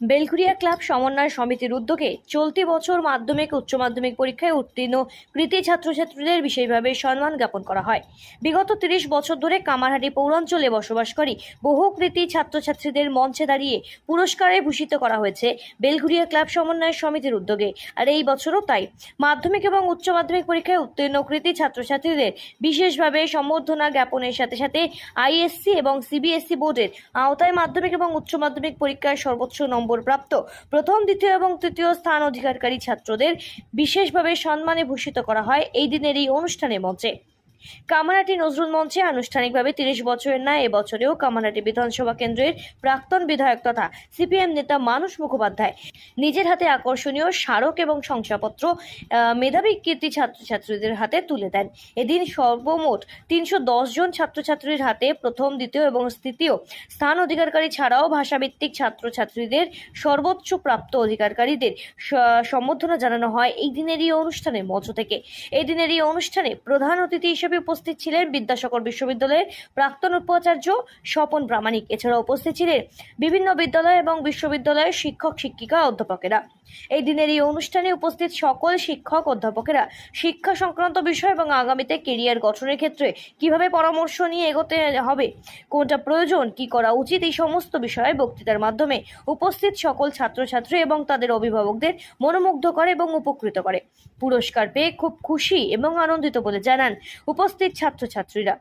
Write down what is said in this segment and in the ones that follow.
Belgharia club সমন্বয় সমিতির উদ্যোগে চলতি বছর মাধ্যমিক, উচ্চ মাধ্যমিক পরীক্ষায় উত্তীর্ণ কৃতি ছাত্রছাত্রীদের বিশেষভাবে সম্মান জ্ঞাপন করা হয়। বিগত তিরিশ বছর ধরে কামারহাটি পৌরাঞ্চলে বসবাসকারী বহু কৃতি ছাত্রছাত্রীদের মঞ্চে দাঁড়িয়ে পুরস্কারে ভূষিত করা হয়েছে বেলঘুরিয়া ক্লাব সমন্বয় সমিতির উদ্যোগে। আর এই বছরও তাই। মাধ্যমিক এবং উচ্চ মাধ্যমিক পরীক্ষায় উত্তীর্ণ কৃতি ছাত্রছাত্রীদের বিশেষভাবে সম্বর্ধনা জ্ঞাপনের সাথে সাথে আইএসসি এবং সিবিএসসি বোর্ডের আওতায় মাধ্যমিক এবং উচ্চ মাধ্যমিক পরীক্ষায় সর্বোচ্চ নম্বর প্রাপ্ত প্রথম, দ্বিতীয় এবং তৃতীয় স্থান অধিকারকারী ছাত্রদের বিশেষভাবে সম্মানে ভূষিত করা হয় এই দিনের এই অনুষ্ঠানের মঞ্চে। কামারহাটি নজরুল মঞ্চে আনুষ্ঠানিকভাবে তিরিশ বছরের ন্যায় এবছরেও কামারহাটি বিধানসভা কেন্দ্রের প্রাক্তন বিধায়ক তথা সিপিএম নেতা মানুষ মুখোপাধ্যায়। নিজের হাতে আকর্ষণীয় স্মারক এবং শংসাপত্র মেধাবী কীর্তি ছাত্রছাত্রীদের হাতে তুলে দেন। এদিন সর্বমোট তিনশো জন ছাত্রছাত্রীর হাতে প্রথম, দ্বিতীয় এবং তৃতীয় স্থান অধিকারকারী ছাড়াও ভাষাভিত্তিক ছাত্রছাত্রীদের সর্বোচ্চ প্রাপ্ত অধিকারকারীদের স- সম্বর্ধনা জানানো হয় এই দিনের এই অনুষ্ঠানের মঞ্চ থেকে। এই দিনের এই অনুষ্ঠানে প্রধান অতিথি হিসেবে উপস্থিত ছিলেন বিদ্যাসাগর বিশ্ববিদ্যালয়ের প্রাক্তন উপাচার্য স্বপন প্রামাণিক। এছাড়া উপস্থিত ছিলেন বিভিন্ন বিদ্যালয় এবং বিশ্ববিদ্যালয়ের শিক্ষক, শিক্ষিকা, অধ্যাপকেরা। এই দিনের এই অনুষ্ঠানে উপস্থিত সকল শিক্ষক, অধ্যাপকেরা শিক্ষা সংক্রান্ত বিষয় এবং আগামীতে কেরিয়ার গঠনের ক্ষেত্রে কীভাবে পরামর্শ নিয়ে এগোতে হবে, কোনটা প্রয়োজন, কি করা উচিত, এই সমস্ত বিষয়ে বক্তৃতার মাধ্যমে উপস্থিত সকল ছাত্রছাত্রী এবং তাদের অভিভাবকদের মনোমুগ্ধ করে এবং উপকৃত করে। পুরস্কার পেয়ে খুব খুশি এবং আনন্দিত বলে জানান উপস্থিত ছাত্রছাত্রীরা।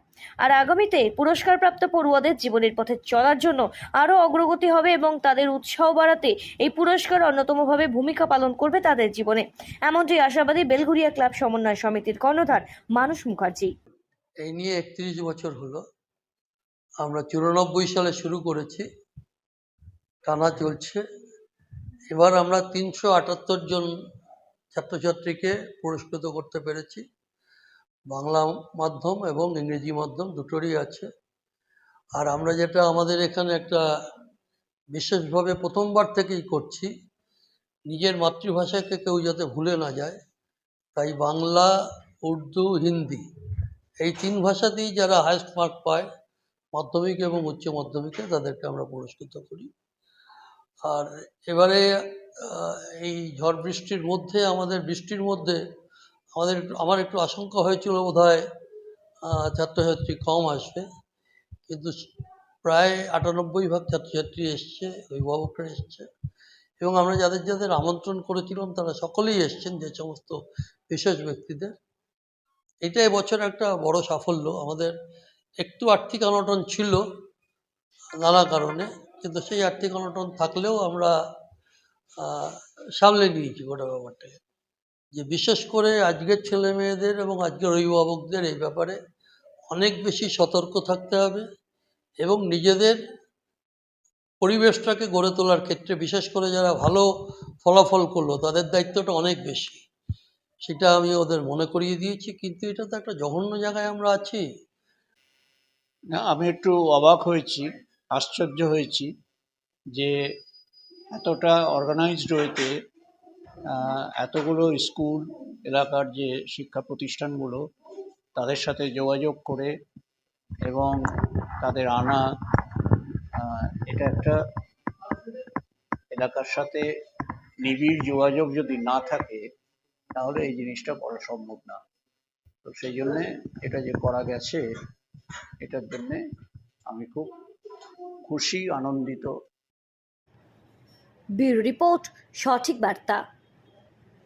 আর আগামীতে পুরস্কারপ্রাপ্ত পড়ুয়াদের জীবনের পথে চলার জন্য আরও অগ্রগতি হবে এবং তাদের উৎসাহ বাড়াতে এই পুরস্কার অন্যতমভাবে ভূমিকা পালন করবে তাদের জীবনে। এমনটি আশাবাদী বেলঘুরিয়া ক্লাব সমন্বয় সমিতির কর্ণধার মানুষ মুখার্জি। এই নিয়ে একত্রিশ বছর হলো। আমরা চুরানব্বই সালে শুরু করেছি। টানা চলছে। এবার আমরা তিনশো আটাত্তর জন ছাত্রছাত্রীকে পুরস্কৃত করতে পেরেছি। বাংলা মাধ্যম এবং ইংরেজি মাধ্যম দুটোরই আছে। আর আমরা যেটা আমাদের এখানে একটা বিশেষভাবে প্রথমবার থেকেই করছি, নিজের মাতৃভাষাকে কেউ যাতে ভুলে না যায়, তাই বাংলা, উর্দু, হিন্দি এই তিন ভাষাতেই যারা হায়েস্ট মার্ক পায়, মাধ্যমিক এবং উচ্চ মাধ্যমিকে তাদেরকে আমরা পুরস্কৃত করি। আর এবারে এই ঝড় বৃষ্টির মধ্যে, আমাদের বৃষ্টির মধ্যে আমাদের আমার একটু আশঙ্কা হয়েছিল বোধ হয় ছাত্রছাত্রী কম আসবে। কিন্তু প্রায় আটানব্বই ভাগ ছাত্রছাত্রী এসছে, অভিভাবকরা এসছে। এবং আমরা যাদের যাদের আমন্ত্রণ করেছিলাম, তারা সকলেই এসছেন যে সমস্ত বিশেষ ব্যক্তিদের। এটা এবছর একটা বড় সাফল্য। আমাদের একটু আর্থিক অনটন ছিল নানা কারণে, কিন্তু সেই আর্থিক অনটন থাকলেও আমরা সামলে নিয়েছি গোটা ব্যাপারটাকে। যে বিশেষ করে আজকের ছেলে মেয়েদের এবং আজকের অভিভাবকদের এই ব্যাপারে অনেক বেশি সতর্ক থাকতে হবে এবং নিজেদের পরিবেশটাকে গড়ে তোলার ক্ষেত্রে বিশেষ করে যারা ভালো ফলাফল করল তাদের দায়িত্বটা অনেক বেশি। সেটা আমি ওদের মনে করিয়ে দিয়েছি কিন্তু এটা তো একটা জঘন্য জায়গায় আমরা আছি। না আমি একটু অবাক হয়েছি আশ্চর্য হয়েছি যে এতটা অর্গানাইজড আহ, এতগুলো স্কুল, এলাকার যে শিক্ষা প্রতিষ্ঠানগুলো, তাদের সাথে যোগাযোগ করে এবং তাদের আনা এটা একটা এলাকার সাথে নিবিড় যোগাযোগ যদি না থাকে, তাহলে এই জিনিসটা করা সম্ভব না। তো সেই জন্যে এটা যে করা গেছে, এটার জন্যে আমি খুব খুশি, আনন্দিত। ব্যুরো রিপোর্ট, সঠিক বার্তা।